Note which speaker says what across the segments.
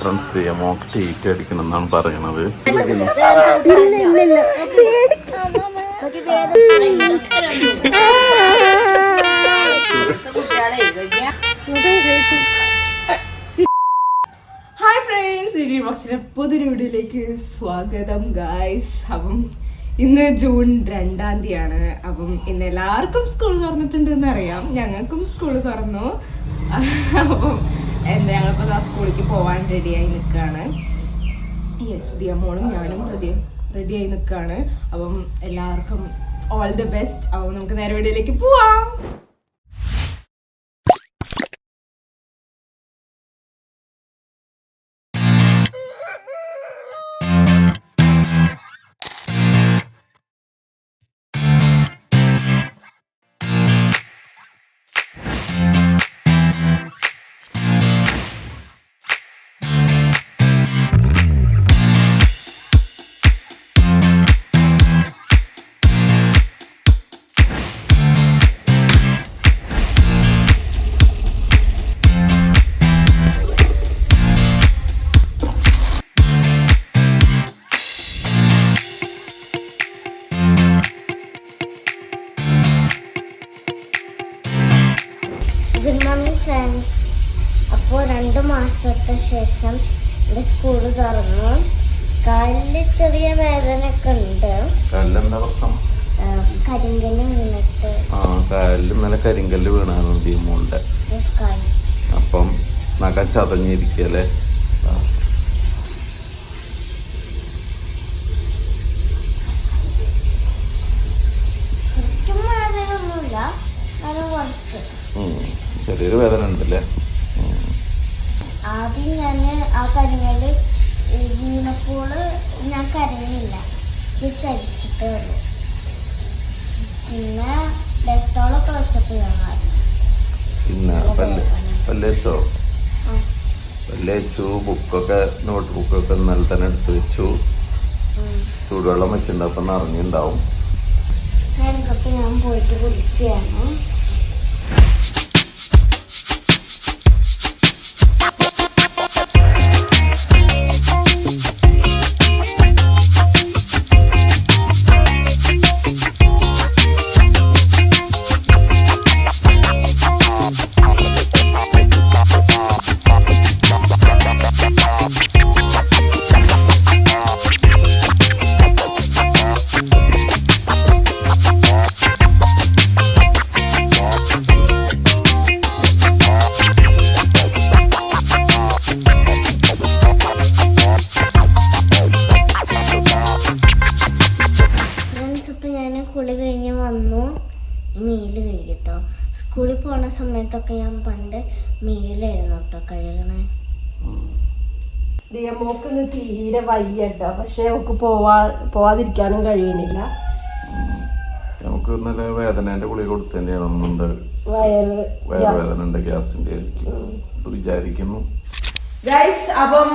Speaker 1: Friends Diya mock ടീറ്റ് അടിക്കണം എന്നാണ് പറയണത്.
Speaker 2: ഹായ് ഫ്രണ്ട്സ് വീഡിയോ ബോക്സിലെ പുതിയൊരു വീഡിയോയിലേക്ക് സ്വാഗതം ഗായ്സ് അപ്പം ഇന്ന് ജൂൺ രണ്ടാം തീയതിയാണ്. അപ്പം ഇന്ന് എല്ലാവർക്കും സ്കൂൾ തുറന്നിട്ടുണ്ട് എന്ന് അറിയാം. ഞങ്ങൾക്കും സ്കൂൾ തുറന്നു. അപ്പം എന്താ ഞങ്ങളിപ്പോൾ ആ സ്കൂളിലേക്ക് പോകാൻ റെഡിയായി നിൽക്കുകയാണ് യെസ് ദിയ മോളും ഞാനും റെഡി റെഡിയായി നിൽക്കുകയാണ് അപ്പം എല്ലാവർക്കും ഓൾ ദി ബെസ്റ്റ് അപ്പം നമുക്ക് നേരെ വീടിലേക്ക് പോവാം.
Speaker 3: ഫ്രണ്ട്സ് അപ്പോൾ രണ്ട് മാസത്തെ ശേഷം എന്റെ സ്കൂൾ തുറന്നു. കാലിൽ ചെറിയ വേദനയൊക്കെ ഉണ്ട്.
Speaker 1: കാലിലെന്താ പ്രശ്നം?
Speaker 3: കരിങ്കൽ വീണിട്ട്.
Speaker 1: ആ കാലിൽ ഇന്നലെ കരിങ്കല്ല് വീണാണ് അപ്പം നഖം ചതഞ്ഞിരിക്കല്ലേ
Speaker 3: ശരിക്കും വേദനയൊന്നുമില്ല അത് കുറച്ച്
Speaker 1: ചെറിയൊരു വേദന ഉണ്ടല്ലേ
Speaker 3: ആദ്യം ഞാൻ ആ കരിങ്ങൽ വീണപ്പോൾ ഞാൻ കരഞ്ഞില്ല ചരിച്ചിട്ടേ ഉള്ളൂ. പിന്നെ ഡെറ്റോളൊക്കെ വെച്ചപ്പോൾ ഞാൻ.
Speaker 1: പിന്നെ പല്ല് പല്ലേച്ചോ. പല്ലേച്ചു ബുക്കൊക്കെ നോട്ട് ബുക്കൊക്കെ ഇന്നലെ തന്നെ എടുത്ത് വെച്ചു. ചൂടുവെള്ളം വെച്ചിട്ടുണ്ട് അപ്പം നിറഞ്ഞിണ്ടാവും.
Speaker 3: ഞാൻ പോയിട്ട് കുടിക്കുകയാണ്. മീലായിരുന്നു കേട്ടോ കഴുകണേ.
Speaker 2: ദിയമോക്ക് തീരെ വയ്യട്ടോ പക്ഷെ അവക്ക് പോവാ പോവാതിരിക്കാനും കഴിയണില്ല.
Speaker 1: നമുക്ക് നല്ല വേദനേന്റെ ഗുളിക കൊടുത്തതിന്റെയാണ് ഒന്നുണ്ട്
Speaker 2: വയറ്
Speaker 1: വയറുവേദന ഉണ്ട് ഗ്യാസിന്റെ ആയിരിക്കും. വിചാരിക്കുന്നു.
Speaker 2: ഗൈസ് അപ്പം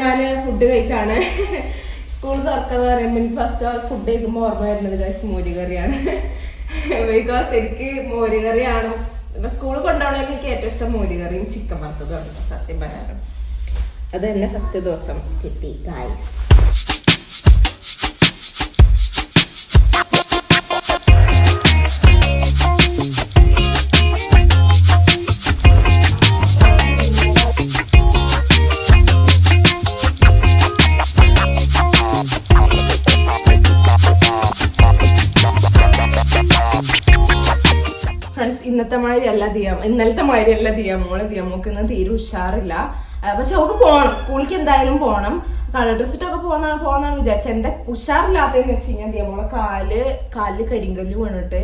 Speaker 2: ഞാൻ ഫുഡ് കഴിക്കാണ്. സ്കൂൾ തുറക്കാന്ന് പറയുമ്പോൾ എനിക്ക് ഫസ്റ്റ് ഫുഡ് കഴിക്കുമ്പോൾ ഓർമ്മ വരുന്നത് ഗൈസ് മോരുകറിയാണ്. ബിക്കോസ് എനിക്ക് മോരുകറിയാണ് ഇപ്പൊ സ്കൂളിൽ കൊണ്ടുപോകണമെങ്കിൽ എനിക്ക് ഏറ്റവും ഇഷ്ടം മോരുകറിയും ചിക്കൻ വറുത്തതും സത്യം പറയാറ് അത് തന്നെ ഫസ്റ്റ് ദിവസം കിട്ടി ഗൈസ് ദിയാം ഇന്നലത്തെ മാതിരി അല്ല ദിയാം. മോളെ ദിയാമോക്ക് ഇന്ന് തീരെ ഉഷാറില്ല. പക്ഷെ അവക്ക് പോകണം സ്കൂളിലേക്ക് എന്തായാലും പോകണം കളർ ഡ്രസ് ഇട്ടൊക്കെ പോകുന്നതാണ് പോന്നാണ് വിചാരിച്ചത് എന്റെ ഉഷാറില്ലാത്തതെന്ന് വെച്ച് കഴിഞ്ഞാൽ ദിയാമോളെ കാൽ കാലിൽ കരിങ്കല്ല് വീണിട്ട്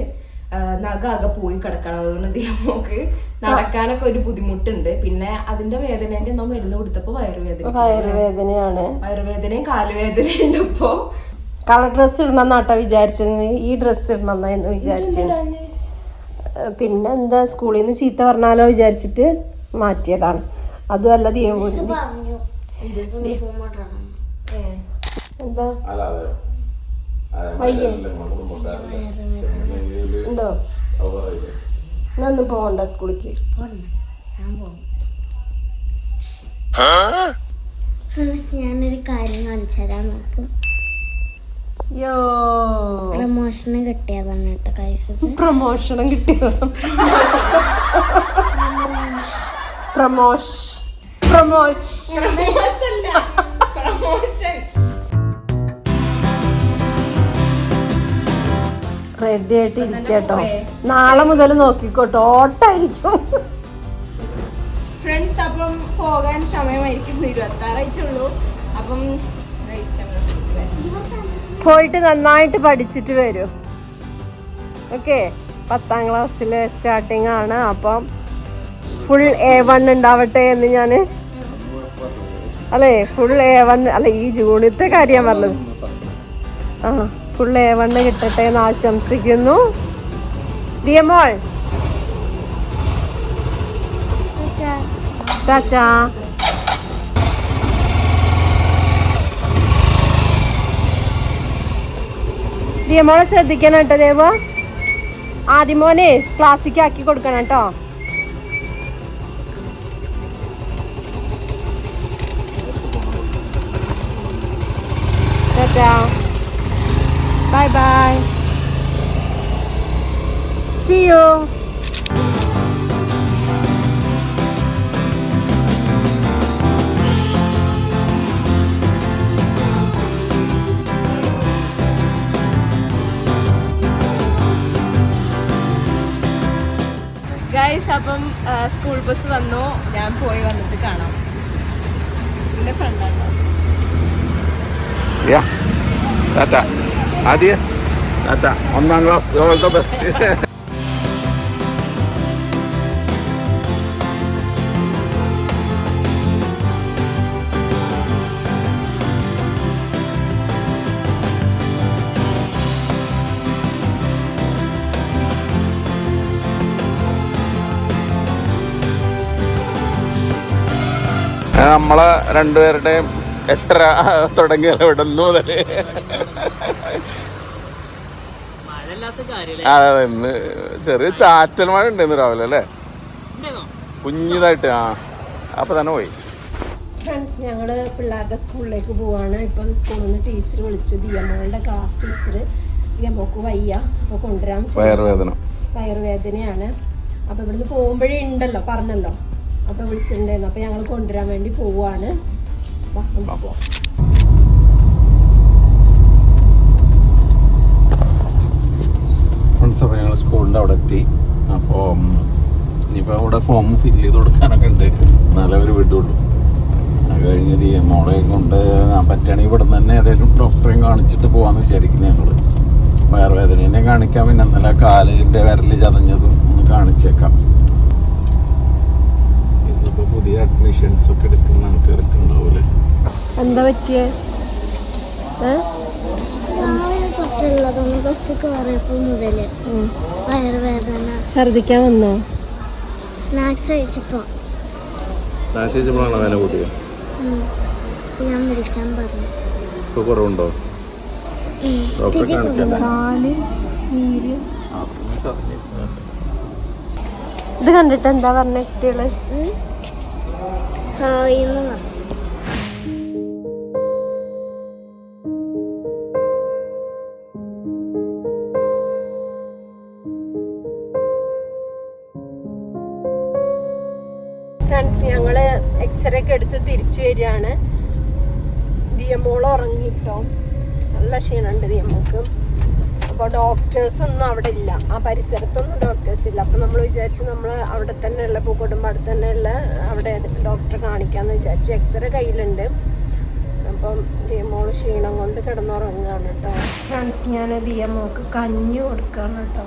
Speaker 2: നഖ ആകെ പോയി കിടക്കണം. അതുകൊണ്ട് ദിയാമോക്ക് നടക്കാനൊക്കെ ഒരു ബുദ്ധിമുട്ടുണ്ട്. പിന്നെ അതിന്റെ വേദനേന്റെ എന്തോ മരുന്ന് കൊടുത്തപ്പോ വയറുവേദന
Speaker 4: വയറുവേദനയാണ്.
Speaker 2: വയറുവേദനയും കാലുവേദനയും ഉണ്ട് ഇപ്പോ.
Speaker 4: കളർ ഡ്രസ്സ് ഇടണമെന്നാട്ടോ വിചാരിച്ചത്? ഈ ഡ്രസ്സ് ഇടണമെന്നായിരുന്നു വിചാരിച്ചത്? ഏഹ് പിന്നെ എന്താ സ്കൂളിൽ നിന്ന് ചീത്ത പറഞ്ഞാലോ വിചാരിച്ചിട്ട് മാറ്റിയതാണ്. അതുമല്ല അല്ല
Speaker 3: പറഞ്ഞു. യൂണിഫോം ഇടണം.
Speaker 4: എന്താ? ഉണ്ടോ? പോകണ്ട
Speaker 3: പോകും ഞാനൊരു കാര്യം കാണിച്ചു തരാം നോക്ക് പ്രമോഷന് കിട്ടിയതാണ് കേട്ടോ കൈസത്
Speaker 4: പ്രമോഷണം കിട്ടിയോ? പ്രമോഷ്. പ്രമോഷ്.
Speaker 2: പ്രമോഷൻ.
Speaker 4: റെഡി ആയിട്ട് ഇരിക്കട്ടോ. നാളെ മുതൽ നോക്കിക്കോട്ടോ. ഓട്ടായിരിക്കും.
Speaker 2: ഫ്രണ്ട്സ് അപ്പം പോകാൻ സമയമായിരിക്കും. ഇരുപത്തി ആറായിട്ടുള്ളൂ അപ്പം
Speaker 4: പോയിട്ട് നന്നായിട്ട് പഠിച്ചിട്ട് വരും. ഓക്കെ പത്താം ക്ലാസ്സിൽ സ്റ്റാർട്ടിങ് ആണ്. അപ്പം ഫുൾ എ വൺ ഉണ്ടാവട്ടെ എന്ന് ഞാൻ അല്ലേ? ഫുൾ എ വൺ അല്ല ഈ ജൂണിത്തെ കാര്യം പറഞ്ഞത്. ആ ഫുൾ എ വൺ കിട്ടട്ടെ എന്ന് ആശംസിക്കുന്നു. ദിയമോൾ ചാച്ചാ ദിയമോളെ ശ്രദ്ധിക്കണം കേട്ടോ ദേവോ. ആദ്യമോനെ ക്ലാസ്സിക്ക് ആക്കി കൊടുക്കണം കേട്ടോ. ബൈ ബൈ See യു
Speaker 2: അപ്പം സ്കൂൾ ബസ് വന്നു. ഞാൻ പോയി വന്നിട്ട് കാണാം. എന്റെ ഫ്രണ്ടാണോ
Speaker 1: ടാറ്റ ആദ്യ ടാറ്റ ഒന്നാം ക്ലാസ് ഓൾ ദ ബെസ്റ്റ് നമ്മളെ രണ്ടുപേരുടെയും എട്ടര തുടങ്ങിയ ഇവിടെ മുതൽ. അതെ അതെ ഇന്ന് ചെറിയ ചാറ്റൽ മഴ ഉണ്ടായിരുന്നു രാവിലെ അല്ലേ? കുഞ്ഞിതായിട്ട് ആ അപ്പൊ തന്നെ പോയി.
Speaker 4: ഫ്രണ്ട്സ് ഞങ്ങൾ പിള്ളേരുടെ സ്കൂളിലേക്ക് പോവാണ്. ഇപ്പം സ്കൂളിൽ നിന്ന് ടീച്ചർ വിളിച്ചു ദിയമ്മകളുടെ ക്ലാസ് ടീച്ചർ ദിയമ്മക്ക് വയ്യ. അപ്പോൾ കൊണ്ടുവരാൻ
Speaker 1: വയറുവേദന.
Speaker 4: വയറുവേദനയാണ്. അപ്പോൾ ഇവിടുന്ന് പോകുമ്പോഴേ ഉണ്ടല്ലോ പറഞ്ഞല്ലോ. അപ്പോൾ വിളിച്ചിട്ടുണ്ടായിരുന്നു. അപ്പോൾ ഞങ്ങൾ കൊണ്ടുവരാൻ വേണ്ടി നമുക്ക് പോവാം.
Speaker 1: അപ്പോൾ ഞങ്ങൾ സ്കൂളിന്റെ അവിടെ എത്തി. അപ്പോൾ ഇനിയിപ്പോൾ അവിടെ ഫോം ഫില്ല് ചെയ്ത് കൊടുക്കാനൊക്കെ ഉണ്ട്. എന്നാലേ അവർ വിടുള്ളൂ. അത് കഴിഞ്ഞ് ഈ മോളെ കൊണ്ട് ഞാൻ പറ്റുകയാണെങ്കിൽ ഇവിടെ നിന്ന് തന്നെ ഏതെങ്കിലും ഡോക്ടറെയും കാണിച്ചിട്ട് പോകാമെന്ന് വിചാരിക്കുന്നത് ഞങ്ങൾ വയറുവേദനേനെ കാണിക്കാൻ പിന്നെ ഇന്നലെ കാലിന്റെ വിരൽ ചതഞ്ഞതും ഒന്ന് കാണിച്ചേക്കാം.
Speaker 4: ഉം.
Speaker 3: പറ്റിയേ
Speaker 4: ഛർദിക്കാൻ വന്നോ?
Speaker 3: സ്നാക്സ് കഴിച്ചപ്പോ.
Speaker 1: നാശിച്ചപ്പോഴാണ് വില കൂട്ടിയത്
Speaker 3: ഞാൻ വിളിക്കാൻ പറഞ്ഞു.
Speaker 1: ഇപ്പൊ കുറവുണ്ടോ. ഡോക്ടറെ
Speaker 4: ഇത് കണ്ടിട്ട് എന്താ പറഞ്ഞ
Speaker 3: കുട്ടികൾ? ഹായ് എന്ന് പറഞ്ഞു.
Speaker 4: എക്സ്റേ ഒക്കെ എടുത്ത് തിരിച്ചു വരികയാണ്. ദിയമോൾ ഉറങ്ങിട്ടോ നല്ല ക്ഷീണമുണ്ട് ദിയമോക്ക് അപ്പോൾ ഡോക്ടേഴ്സൊന്നും അവിടെ ഇല്ല. ആ പരിസരത്തൊന്നും ഡോക്ടേഴ്സ് ഇല്ല. അപ്പോൾ നമ്മൾ വിചാരിച്ചു നമ്മൾ അവിടെ തന്നെയുള്ള പൂക്കോട്ടുമ്പോൾ അടുത്ത് തന്നെയുള്ള അവിടെ ഡോക്ടറെ കാണിക്കാമെന്ന് വിചാരിച്ചു. എക്സ്റേ കയ്യിലുണ്ട്. അപ്പം ദിയമോൾ ക്ഷീണം കൊണ്ട് കിടന്നുറങ്ങുകയാണ് കേട്ടോ. ഫ്രണ്ട്സ് ഞാൻ ദിയമോക്ക് കഞ്ഞി കൊടുക്കുകയാണ് കേട്ടോ.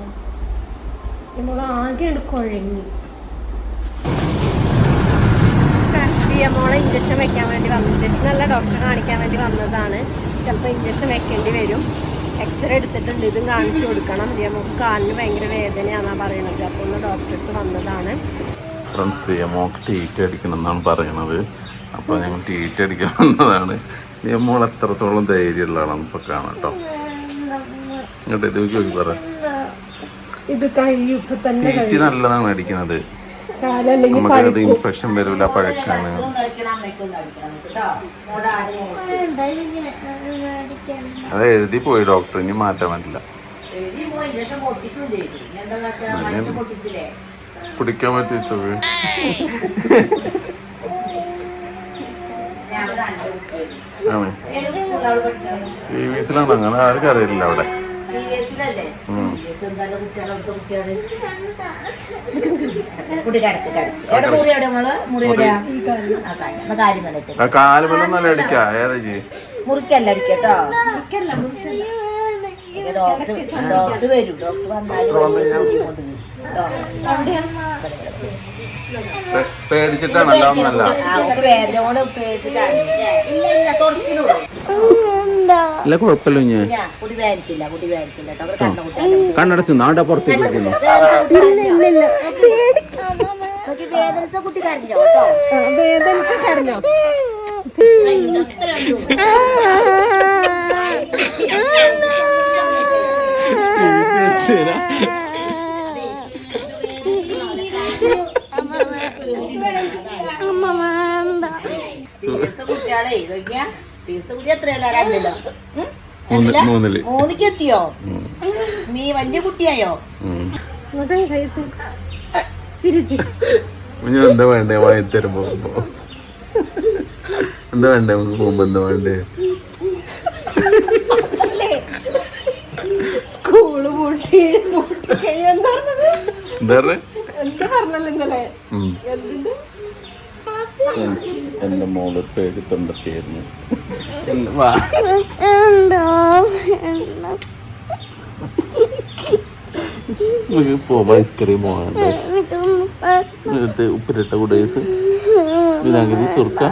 Speaker 4: ദിയമോൾ ആകെയാണ് കുഴങ്ങി. മോളെ ഇഞ്ചക്ഷൻ വെക്കാൻ വേണ്ടി വന്നു. ഇഞ്ചക്ഷൻ അല്ല ഡോക്ടറെ കാണിക്കാൻ വേണ്ടി വന്നതാണ്. ചിലപ്പോൾ ഇഞ്ചക്ഷൻ വെക്കേണ്ടി വരും. എക്സ്റേ എടുത്തിട്ടുണ്ട്. ഇതും കാണിച്ചു കൊടുക്കണം. നമുക്ക് കാലിന് ഭയങ്കര വേദനയാണെന്നാണ് പറയുന്നത് അപ്പോൾ ഒന്ന് ഡോക്ടറെ അടുത്ത് വന്നതാണ്.
Speaker 1: ഫ്രണ്ട്സ് ദിയമോക്ക് ടീറ്റ് അടിക്കണം എന്നാണ് പറയണത്. അപ്പോൾ ഞങ്ങൾ ടീറ്റ് അടിക്കാൻ വന്നതാണ്. ദിയമോൾ എത്രത്തോളം ധൈര്യമുള്ള ആളാണ് ഇപ്പോൾ കാണാം കേട്ടോ. ഇങ്ങോട്ട് ഇത് ചോദിച്ചു പറ.
Speaker 4: ഇത് കഴിയും
Speaker 1: ടീറ്റ് നല്ലതാണ് അടിക്കുന്നത് നമുക്കത് ഇൻഫെക്ഷൻ വരില്ല പഴക്കാണ്. അത് എഴുതി പോയി ഡോക്ടർ ഇനി മാറ്റാൻ പറ്റില്ല. കുടിക്കാൻ പറ്റി ചോക്ക് ആണ്? ഈ വിസിലാണ് അങ്ങനെ ആർക്കും അറിയില്ല അവിടെ. ഉം.
Speaker 5: കുട്ടി കിടക്ക് കിടക്ക് എവിടെ മുറി എവിടെ എവിടെയാ? കാര്യം
Speaker 1: കാലുമെല്ലാം അടിക്കാ. ഏതാ
Speaker 5: മുറിക്കല്ല അടിക്കട്ടോ ഡോക്ടർ ഡോക്ടർ വരും. ഡോക്ടർ വന്നാലും
Speaker 1: പേടിച്ചിട്ടാണല്ലോ ഒന്നല്ല
Speaker 5: പേടിച്ചിട്ടാണ്. ഇല്ല ഇല്ല തുറക്കിലുള്ളൂ
Speaker 1: ഇല്ല കുഴപ്പമില്ല കുഞ്ഞ്. കണ്ണടച്ചു നാടെ പുറത്തേക്ക് വെക്കുന്നു
Speaker 5: നോക്കി വേദനിച്ച കുട്ടി കരഞ്ഞോ? കേട്ടോ.
Speaker 4: വേദനിച്ച കരഞ്ഞോ?
Speaker 5: ടീച്ചർ കുട്ടിയാളെ നോക്കിയാ എത്രയല്ല?
Speaker 1: മൂന്നിൽ.
Speaker 5: മൂന്നിക്ക് എത്തിയോ നീ വലിയ കുട്ടിയായോ?
Speaker 1: എന്താ വേണ്ടേ? വായി തരുമ്പോ എന്താ വേണ്ടേ? നമുക്ക് പോകുമ്പോ എന്താ വേണ്ടേ?
Speaker 4: സ്കൂൾ പൂട്ടി പൂട്ടി
Speaker 1: എന്താ
Speaker 4: എന്താ പറഞ്ഞല്ലോ ഇന്നലെ?
Speaker 1: എന്റെ മോൾ പോവാ ഐസ്ക്രീമോ എന്നിട്ട് ഉപ്പിലിട്ട കുടേസ്. വിനാഗിരി സുർക്ക.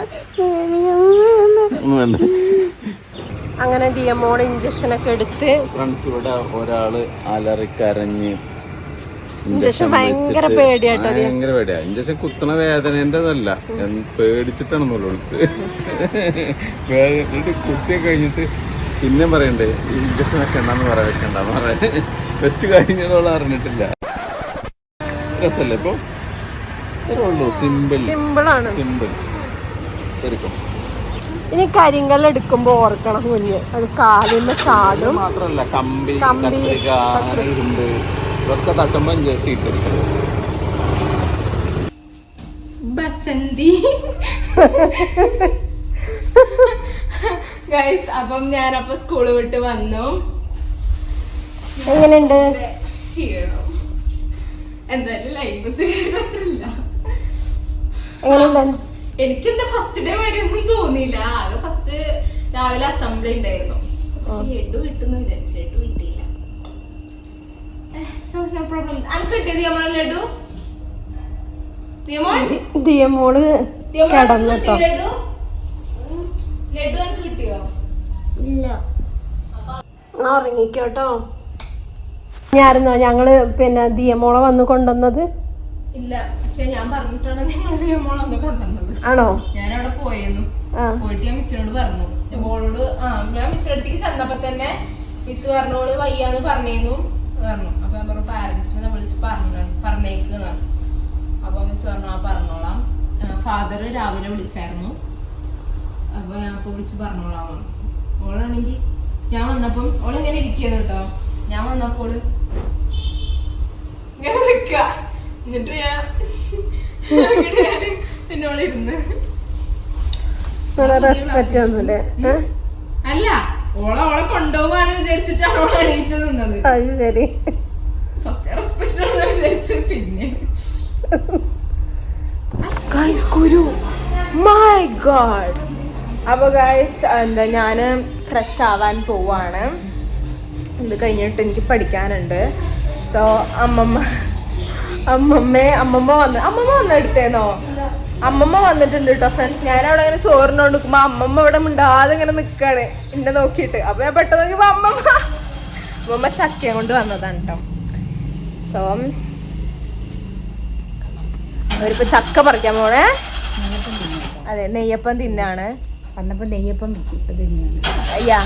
Speaker 1: ഒന്നും വേണ്ട.
Speaker 4: അങ്ങനെ ദിയമോൾ ഇഞ്ചക്ഷൻ ഒക്കെ എടുത്ത്
Speaker 1: ഫ്രണ്ട്സ് ഇവിടെ ഒരാൾ അലറിക്കരഞ്ഞ്
Speaker 4: ഇഞ്ചക്ഷൻ ഭയങ്കര പേടിയാട്ടോ.
Speaker 1: ഭയങ്കര പേടിയാ. ഇഞ്ചക്ഷൻ കുത്തണ വേദനേന്റെതല്ല പേടിച്ചിട്ടാണ് വിളിച്ചത്. വേദന കുത്തിയെ കഴിഞ്ഞിട്ട് പിന്നെ പറയണ്ടേ ഇഞ്ചക്ഷൻ വെക്കണ്ടെന്ന് പറയാൻ വെക്കണ്ടെന്ന് പറയാൻ വെച്ച് കഴിഞ്ഞതോളം അറിഞ്ഞിട്ടില്ല. രസല്ലേ ഇപ്പൊ? ഇത്രേ ഉള്ളൂ സിമ്പിൾ
Speaker 4: സിമ്പിളാണ്
Speaker 1: സിമ്പിൾ ശരിക്കും.
Speaker 4: ഇനി കരിങ്കല്ല് എടുക്കുമ്പോ ഓർക്കണം കുഞ്ഞ്. അത് കാലിന്റെ ചാടും.
Speaker 1: മാത്രല്ല കമ്പി
Speaker 4: കമ്പി,
Speaker 1: ഇതൊക്കെ തട്ടുമ്പോൾ തീറ്റടിക്കണം
Speaker 2: ബസന്തി. ഗൈസ് അപ്പം ഞാനപ്പൊ സ്കൂൾ വിട്ട് വന്നു.
Speaker 4: എങ്ങനെയുണ്ട്?
Speaker 2: ക്ഷീണം എന്തായാലും ലൈഫ് സീരിയല്ല
Speaker 4: എങ്ങനെയുണ്ട്?
Speaker 2: എനിക്കെന്താ ഫസ്റ്റ് ഡേ വരുമെന്ന് തോന്നിയില്ല. ആകെ ഫസ്റ്റ് രാവിലെ അസംബ്ലി ഉണ്ടായിരുന്നു. പക്ഷെ ലഡു കിട്ടുന്നു വിചാരിച്ചു. ലഡു കിട്ടിയില്ല സോ നോ പ്രോബ്ലം അനക്ക് കിട്ടിയത് നമ്മളെ ലഡു നിയമോൻ
Speaker 4: ദിയമോൾ കിടന്നിട്ടോ ഉറങ്ങിക്കോട്ടോ. ഞായിരുന്നോ ഞങ്ങൾ പിന്നെ ദിയമോളെ വന്ന് കൊണ്ടുവന്നത്?
Speaker 2: ഇല്ല പക്ഷെ ഞാൻ പറഞ്ഞിട്ടാണ് നിങ്ങൾ പോയെന്നു കൊണ്ടുവന്നത്.
Speaker 4: ആണോ?
Speaker 2: ഞാൻ അവിടെ പോയിരുന്നു.
Speaker 4: ആ.
Speaker 2: പോയിട്ട് ഞാൻ മിസ്സിനോട് പറഞ്ഞു. മോളോട് ആ ഞാൻ മിസ്സിനടുത്തേക്ക് ചെന്നപ്പോ തന്നെ മിസ് പറഞ്ഞോൾ വയ്യാന്ന് പറഞ്ഞേന്നു പറഞ്ഞു. അപ്പൊ ഞാൻ പറഞ്ഞു പാരന്റ്സിനെ വിളിച്ച് പറഞ്ഞു പറഞ്ഞേക്ക് അപ്പൊ മിസ് പറഞ്ഞു ആ പറഞ്ഞോളാം. ഫാദർ രാവിലെ വിളിച്ചായിരുന്നു. അപ്പൊ ഞാൻ അപ്പൊ വിളിച്ച് പറഞ്ഞോളാം പറഞ്ഞു. ഓളാണെങ്കിൽ ഞാൻ വന്നപ്പം ഓളിങ്ങനെ ഇരിക്കുന്നു കേട്ടോ ഞാൻ വന്നപ്പോൾ ഇങ്ങനെ നിക്ക. എന്നിട്ട് ഞാൻ എന്നോട് ഇരുന്ന്.
Speaker 4: റെസ്പെക്റ്റ് ഒന്നുമില്ലേ
Speaker 2: അല്ല. ഓളെ ഓളെ കൊണ്ടുപോവാണ് വിചാരിച്ചിട്ടാണ് ഓളെ എണീറ്റ് നിന്നത്.
Speaker 4: അത് ശരി.
Speaker 2: ഫസ്റ്റ് റെസ്പെക്ട് ആണെന്ന് വിചാരിച്ചു പിന്നെ.
Speaker 4: കുരു മൈ ഗോഡ് അപ്പോൾ ഗൈസ് എന്താ ഞാൻ ഫ്രഷ് ആവാൻ പോവാണ്. ഇത് കഴിഞ്ഞിട്ട് എനിക്ക് പഠിക്കാനുണ്ട്. സോ അമ്മമ്മ അമ്മമ്മ അമ്മമ്മ വന്ന് അമ്മമ്മ വന്നെടുത്തേന്നോ? അമ്മമ്മ വന്നിട്ടുണ്ട് കേട്ടോ ഫ്രണ്ട്സ് ഞാൻ അവിടെ ഇങ്ങനെ ചോറിനോണ്ട് നിൽക്കുമ്പോൾ അമ്മമ്മ ഇവിടെ മിണ്ടാതെ ഇങ്ങനെ നിൽക്കാണ് എന്നെ നോക്കിയിട്ട്. അപ്പോൾ ഞാൻ പെട്ടെന്ന് നോക്കിയപ്പോ അമ്മമ്മ. അമ്മമ്മ ചക്കയും കൊണ്ട് വന്നതാണ് കേട്ടോ സോ അവരിപ്പോ ചക്ക പറിക്കാൻ പോണേ അതെ നെയ്യപ്പം തിന്നാണ്.
Speaker 5: വന്നപ്പോ നെയ്യപ്പം ഇപ്പൊ തന്നെയാണ്
Speaker 4: യാ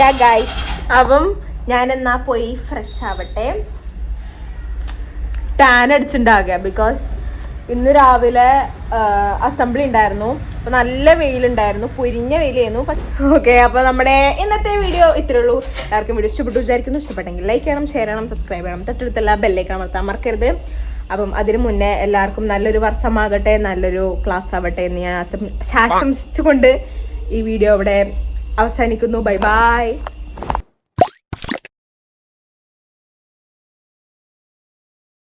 Speaker 4: യാ ഗൈസ് അപ്പം ഞാൻ എന്നാ പോയി ഫ്രഷ് ആവട്ടെ. ടാൻ അടിച്ചിട്ടുണ്ടാകുക ബിക്കോസ്
Speaker 2: ഇന്ന് രാവിലെ അസംബ്ലി ഉണ്ടായിരുന്നു. അപ്പൊ നല്ല വെയിലുണ്ടായിരുന്നു. പൊരിഞ്ഞ വെയിലായിരുന്നു. ഓക്കെ അപ്പൊ നമ്മുടെ ഇന്നത്തെ വീഡിയോ ഇത്രേ ഉള്ളൂ. എല്ലാവർക്കും വീഡിയോ ഇഷ്ടപ്പെട്ടു വിചാരിക്കുന്നു. ഇഷ്ടപ്പെട്ടെങ്കിൽ ലൈക്ക് ചെയ്യണം ഷെയർ ചെയ്യണം സബ്സ്ക്രൈബ് ചെയ്യണം. തൊട്ടടുത്തല്ല ബെല്ലേക്ക് അമർത്താൻ മറക്കരുത്. അപ്പം അതിനു മുന്നേ എല്ലാവർക്കും നല്ലൊരു വർഷമാകട്ടെ നല്ലൊരു ക്ലാസ് ആവട്ടെ എന്ന് ഞാൻ ആശംസിച്ചുകൊണ്ട് ഈ വീഡിയോ അവിടെ അവസാനിക്കുന്നു. Bye bye